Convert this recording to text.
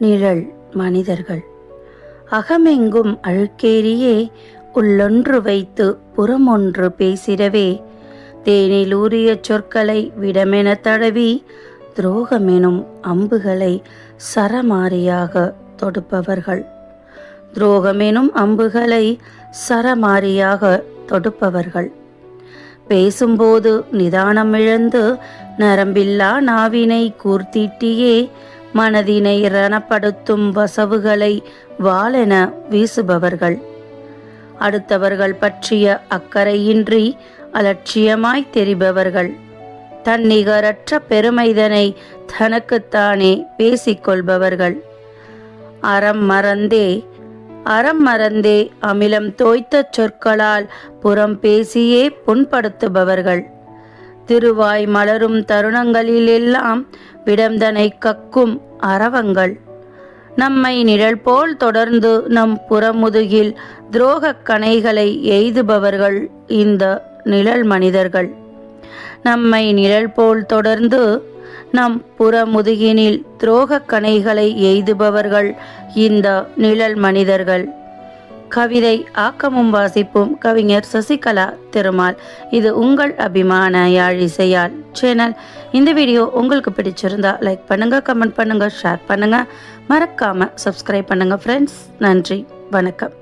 நிழல் மனிதர்கள். அகமெங்கும் அழுக்கேறியே உள்ளொன்று வைத்து புறமொன்று பேசிடவே. தேனில் ஊறிய சொற்களை விடமென தடவி துரோகமெனும் அம்புகளை சரமாரியாக தொடுப்பவர்கள். துரோகமெனும் அம்புகளை சரமாரியாக தொடுப்பவர்கள். பேசும்போது நிதானம் இழந்து நரம்பில்லா நாவினை கூர்த்திட்டியே மனதினை ரணப்படுத்தும் வசவுகளை வாளென வீசுபவர்கள். அடுத்தவர்கள் பற்றிய அக்கறையின்றி அலட்சியமாய் தெரிபவர்கள். தன்னிகரற்ற பெருமைதனை தனக்குத்தானே பேசிக்கொள்பவர்கள். அறம் மறந்தே அறம் மறந்தே அமிலம் தோய்த்த சொற்களால் புறம் பேசியே புண்படுத்துபவர்கள். திருவாய் மலரும் தருணங்களிலெல்லாம் விடம்தனை கக்கும் அரவங்கள். நம்மை நிழல் போல் தொடர்ந்து நம் புறமுதுகில் துரோகக் கணைகளை எய்துபவர்கள் இந்த நிழல் மனிதர்கள். நம்மை நிழல் போல் தொடர்ந்து நம் புறமுதுகினில் துரோகக் கணைகளை எய்துபவர்கள் இந்த நிழல் மனிதர்கள். கவிதை ஆக்கமும் வாசிப்பும். கவிஞர் சசிகலா திருமால். இது உங்கள் அபிமான யாழிசையால் சேனல். இந்த வீடியோ உங்களுக்கு பிடிச்சிருந்தா லைக் பண்ணுங்க கமெண்ட் பண்ணுங்க ஷேர் பண்ணுங்க. மறக்காம சப்ஸ்கிரைப் பண்ணுங்க ஃப்ரெண்ட்ஸ் நன்றி வணக்கம்.